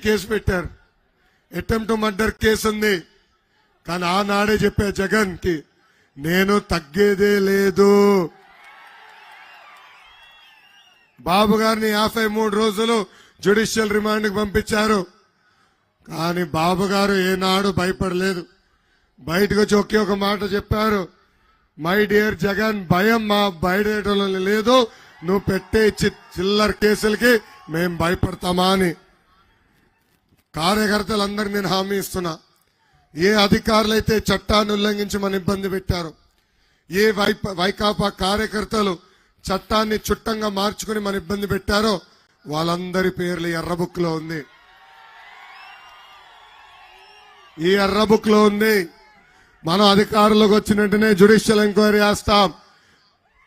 Case పెట్టారు. Attempt murder case ఉంది. కానీ ఆనాడే చెప్పా జగన్కి నేను తగ్గేదే లేదు. బాబు గారిని యాభై మూడు రోజులు జ్యుడిషియల్ రిమాండ్కి పంపించారు. కానీ బాబు గారు ఏనాడు భయపడలేదు. బయటకు వచ్చి ఒకే ఒక మాట చెప్పారు. మై డియర్ జగన్ భయం మా బయట లేదు. నువ్వు పెట్టే చి- చిల్లర కేసులకి మేము భయపడతామా అని. కార్యకర్తలందరికీ నేను హామీ ఇస్తున్నా. ఏ అధికారులైతే చట్టాన్ని ఉల్లంఘించి మన ఇబ్బంది పెట్టారు ఏ వైప వైకాపా కార్యకర్తలు చట్టాన్ని చుట్టంగా మార్చుకుని మన ఇబ్బంది పెట్టారో వాళ్ళందరి పేర్లు ఎర్ర బుక్లో ఉంది. ఈ ఎర్ర బుక్లో ఉంది మనం అధికారులకు వచ్చిన వెంటనే జ్యుడిషియల్ ఎంక్వైరీ చేస్తాం.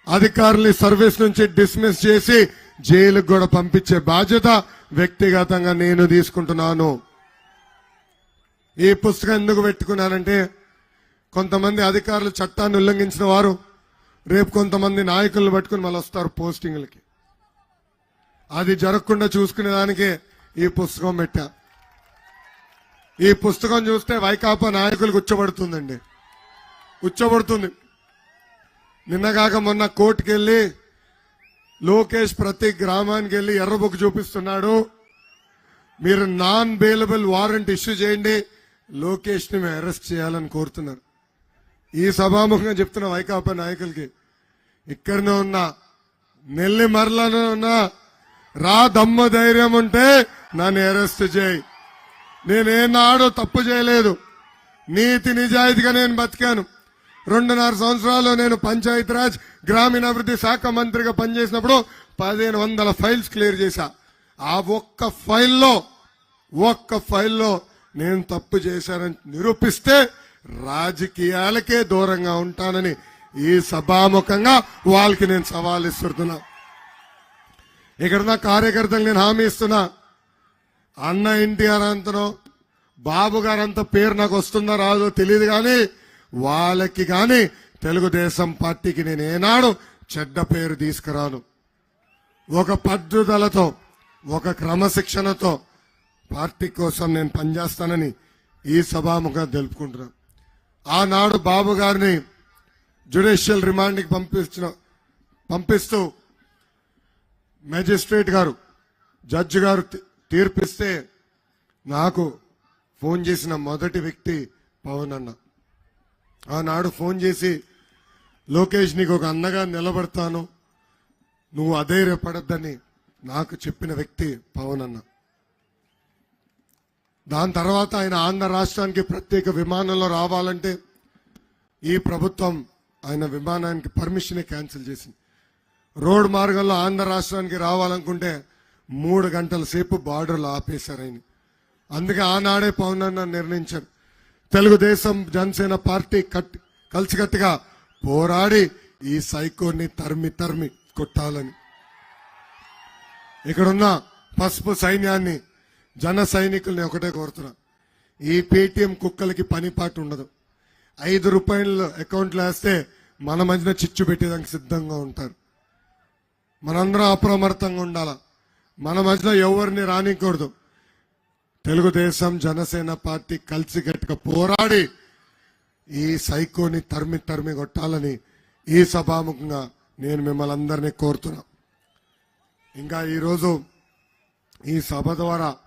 అధికారుల్ని సర్వీస్ నుంచి డిస్మిస్ చేసి జైలుకు కూడా పంపించే బాధ్యత వ్యక్తిగతంగా నేను తీసుకుంటున్నాను. ఈ పుస్తకం ఎందుకు పెట్టుకున్నానంటే కొంతమంది అధికారులు చట్టాన్ని ఉల్లంఘించిన వారు రేపు కొంతమంది నాయకులను పట్టుకుని మళ్ళీ వస్తారు పోస్టింగ్లకి. అది జరగకుండా చూసుకునే దానికే ఈ పుస్తకం పెట్టా. ఈ పుస్తకం చూస్తే వైకాపా నాయకులకు ఉచ్చబడుతుందండి. ఉచ్చబడుతుంది. నిన్నగాక మొన్న కోర్టుకెళ్ళి లోకేష్ ప్రతి గ్రామానికి వెళ్ళి ఎర్రబుక్ చూపిస్తున్నాడు. మీరు నాన్ బెయిలబుల్ వారెంట్ ఇష్యూ చేయండి. లోకేష్ని మేము అరెస్ట్ చేయాలని కోరుతున్నారు. ఈ సభాముఖంగా చెప్తున్న వైకాపా నాయకులకి ఇక్కడనే ఉన్నా నెల్లి మరలానే ఉన్నా రా దమ్మ ధైర్యం ఉంటే నన్ను అరెస్ట్ చేయి. నేనేనాడో తప్పు చేయలేదు. నీతి నిజాయితీగా నేను బతికాను. రెండున్నర సంవత్సరాలు నేను పంచాయతీరాజ్ గ్రామీణాభివృద్ధి శాఖ మంత్రిగా పనిచేసినప్పుడు పదిహేను వందల ఫైల్స్ క్లియర్ చేశా. ఆ ఒక్క ఫైల్లో ఒక్క ఫైల్లో నేను తప్పు చేశానని నిరూపిస్తే రాజకీయాలకే దూరంగా ఉంటానని ఈ సభాముఖంగా వాళ్ళకి నేను సవాల్ ఇస్తున్నా. ఇక్కడ నా కార్యకర్తలు నేను హామీ ఇస్తున్నా. అన్న ఎన్టీఆర్ అంతనో బాబు గారంత పేరు నాకు వస్తుందో రాదో తెలియదు కానీ వాళ్ళకి కానీ తెలుగుదేశం పార్టీకి నేను ఏనాడు చెడ్డ పేరు తీసుకురాను. ఒక పద్ధతులతో ఒక క్రమశిక్షణతో పార్టీ కోసం నేను పనిచేస్తానని ఈ సభాముగా తెలుపుకుంటున్నాను ఆనాడు బాబు గారిని జ్యుడిషియల్ రిమాండ్కి పంపించిన పంపిస్తూ మేజిస్ట్రేట్ గారు జడ్జి గారు తీర్పిస్తే నాకు ఫోన్ చేసిన మొదటి వ్యక్తి పవన్ అన్న. ఆనాడు ఫోన్ చేసి లోకేష్ నీకు ఒక అన్నగా నిలబడతాను. నువ్వు అధైర్యపడద్దని నాకు చెప్పిన వ్యక్తి పవన్ అన్న దాని తర్వాత ఆయన ఆంధ్ర రాష్ట్రానికి ప్రత్యేక విమానంలో రావాలంటే ఈ ప్రభుత్వం ఆయన విమానానికి పర్మిషనే క్యాన్సిల్ చేసింది. రోడ్ మార్గంలో ఆంధ్ర రాష్ట్రానికి రావాలనుకుంటే మూడు గంటల సేపు బార్డర్లు ఆపేశారు ఆయన. అందుకే ఆనాడే పవన్ అన్న నిర్ణయించారు. తెలుగుదేశం జనసేన పార్టీ కట్ కలిసికట్టుగా పోరాడి ఈ సైకోని తరిమి తరిమి కొట్టాలని. ఇక్కడున్న పసుపు సైన్యాన్ని జన సైనికుల్ని ఒకటే కోరుతున్నా. ఈ పేటిఎం కుక్కలకి పనిపాటు ఉండదు. ఐదు రూపాయలు అకౌంట్లో వేస్తే మన మధ్యన చిచ్చు పెట్టేదానికి సిద్ధంగా ఉంటారు. మనందరం అప్రమత్తంగా ఉండాల? మన మధ్యలో ఎవరిని రానికూడదు. తెలుగుదేశం జనసేన పార్టీ కలిసి గట్టిగా పోరాడి ఈ సైకోని తరిమి తరిమి కొట్టాలని ఈ సభాముఖంగా నేను మిమ్మల్ని అందరినీ కోరుతున్నా. ఇంకా ఈరోజు ఈ సభ ద్వారా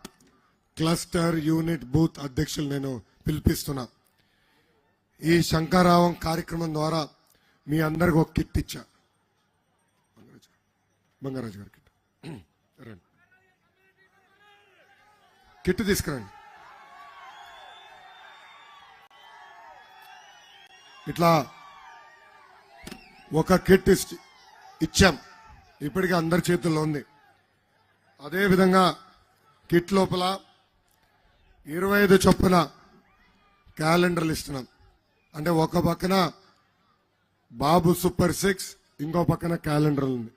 క్లస్టర్ యూనిట్ బూత్ అధ్యక్షులు నేను పిలిపిస్తున్నా. ఈ శంకరావం కార్యక్రమం ద్వారా మీ అందరికి ఒక కిట్ ఇచ్చా. బంగారాజు గారి కిట్. రండి. కిట్ తీసుకురండి. ఇట్లా ఒక కిట్ ఇచ్చాం. ఇప్పటికీ అందరి చేతుల్లో ఉంది. అదేవిధంగా కిట్ లోపల ఇరవై ఐదు చొప్పున క్యాలెండర్లు ఇస్తున్నాం. అంటే ఒక పక్కన బాబు సూపర్ సిక్స్ ఇంకో పక్కన క్యాలెండర్ ఉంది.